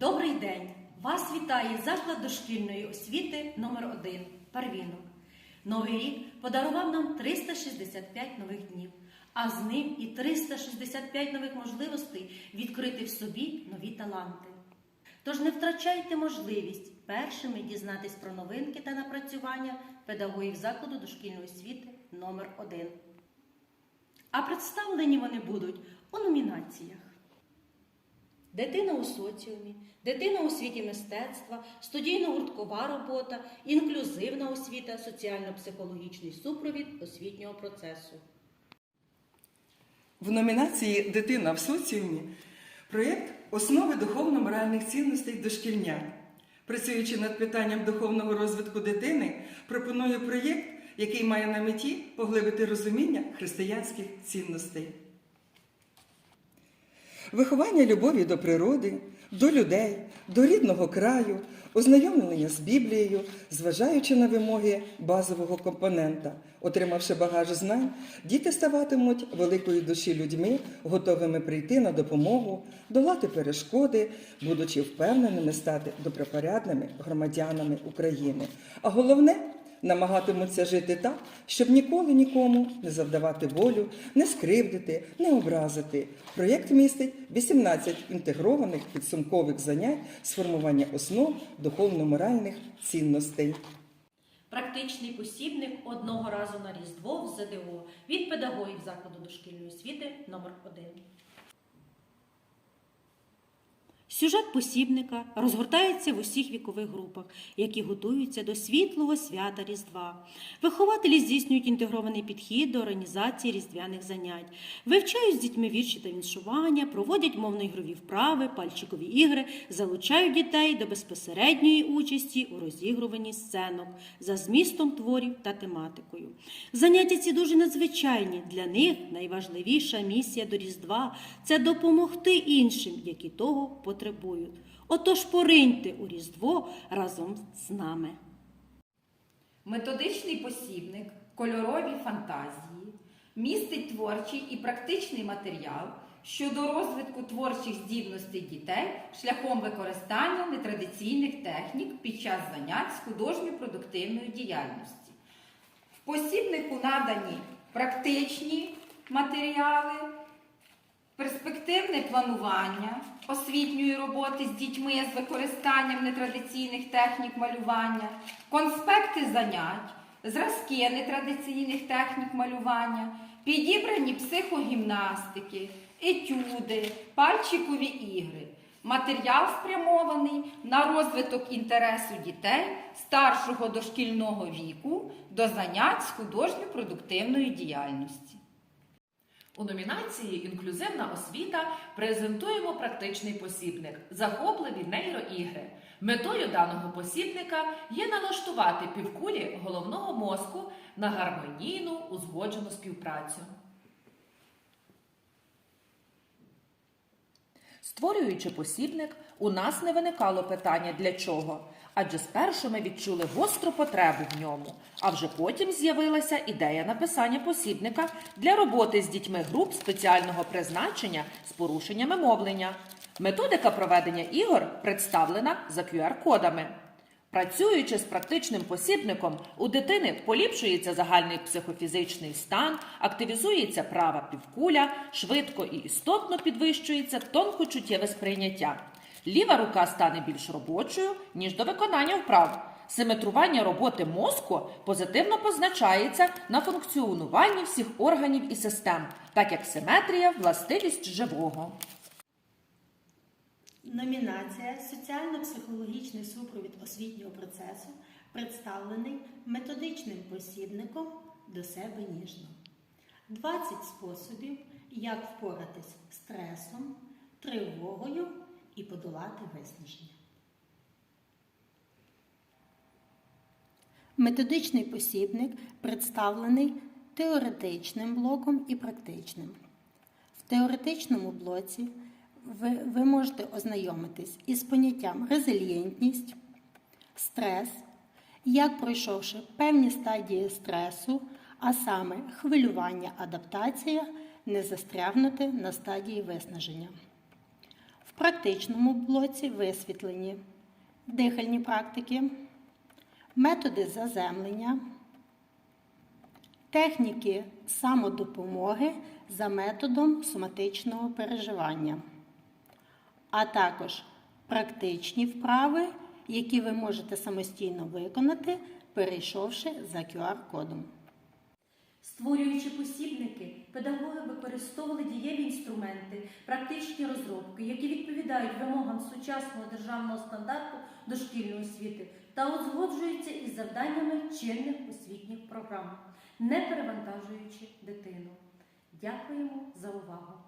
Добрий день! Вас вітає заклад дошкільної освіти номер 1 Парвінок. Новий рік подарував нам 365 нових днів, а з ним і 365 нових можливостей відкрити в собі нові таланти. Тож не втрачайте можливість першими дізнатись про новинки та напрацювання педагогів закладу дошкільної освіти номер 1 А представлені вони будуть у номінаціях. Дитина у соціумі, дитина у світі мистецтва, студійно-гурткова робота, інклюзивна освіта, соціально-психологічний супровід освітнього процесу. В номінації Дитина в соціумі проєкт Основи духовно-моральних цінностей дошкільнят. Працюючи над питанням духовного розвитку дитини, пропоную проєкт, який має на меті поглибити розуміння християнських цінностей. Виховання любові до природи, до людей, до рідного краю, ознайомлення з Біблією, зважаючи на вимоги базового компонента. Отримавши багаж знань, діти ставатимуть великої душі людьми, готовими прийти на допомогу, долати перешкоди, будучи впевненими стати добропорядними громадянами України. А головне намагатимуться жити так, щоб ніколи нікому не завдавати болю, не скривдити, не образити. Проєкт містить 18 інтегрованих підсумкових занять з формування основ духовно-моральних цінностей. Практичний посібник одного разу на Різдво в ЗДО від педагогів закладу дошкільної освіти номер 1 Сюжет посібника розгортається в усіх вікових групах, які готуються до світлого свята Різдва. Вихователі здійснюють інтегрований підхід до організації різдвяних занять, вивчають з дітьми вірші та віншування, проводять мовно-ігрові вправи, пальчикові ігри, залучають дітей до безпосередньої участі у розігруванні сценок за змістом творів та тематикою. Заняття ці дуже надзвичайні. Для них найважливіша місія до Різдва це допомогти іншим, які того потребують. Отож пориньте у Різдво разом з нами. Методичний посібник, кольорові фантазії містить творчий і практичний матеріал щодо розвитку творчих здібностей дітей шляхом використання нетрадиційних технік під час занять з художньо-продуктивної діяльності. В посібнику надані практичні матеріали, перспективне планування освітньої роботи з дітьми з використанням нетрадиційних технік малювання, конспекти занять, зразки нетрадиційних технік малювання, підібрані психогімнастики, етюди, пальчикові ігри. Матеріал спрямований на розвиток інтересу дітей старшого дошкільного віку до занять з художньо-продуктивної діяльності. У номінації Інклюзивна освіта презентуємо практичний посібник Захопливі нейроігри. Метою даного посібника є налаштувати півкулі головного мозку на гармонійну узгоджену співпрацю. Створюючи посібник, у нас не виникало питання для чого, адже спершу ми відчули гостру потребу в ньому, а вже потім з'явилася ідея написання посібника для роботи з дітьми груп спеціального призначення з порушеннями мовлення. Методика проведення ігор представлена за QR-кодами. Працюючи з практичним посібником, у дитини поліпшується загальний психофізичний стан, активізується права півкуля, швидко і істотно підвищується тонкочуттєве сприйняття. Ліва рука стане більш робочою, ніж до виконання вправ. Симетрування роботи мозку позитивно позначається на функціонуванні всіх органів і систем, так як симетрія властивість живого. Номінація Соціально-психологічний супровід освітнього процесу представлений методичним посібником до себе ніжно. 20 способів, як впоратись з стресом, тривогою і подолати виснаження. Методичний посібник представлений теоретичним блоком і практичним. В теоретичному блоці ви, ви можете ознайомитись із поняттям резилієнтність, стрес, як пройшовши певні стадії стресу, а саме хвилювання, адаптація, не застрягнути на стадії виснаження. В практичному блоці висвітлені дихальні практики, методи заземлення, техніки самодопомоги за методом соматичного переживання, а також практичні вправи, які ви можете самостійно виконати, перейшовши за QR-кодом. Створюючи посібники, педагоги використовували дієві інструменти, практичні розробки, які відповідають вимогам сучасного державного стандарту дошкільної освіти та узгоджуються із завданнями чинних освітніх програм, не перевантажуючи дитину. Дякуємо за увагу!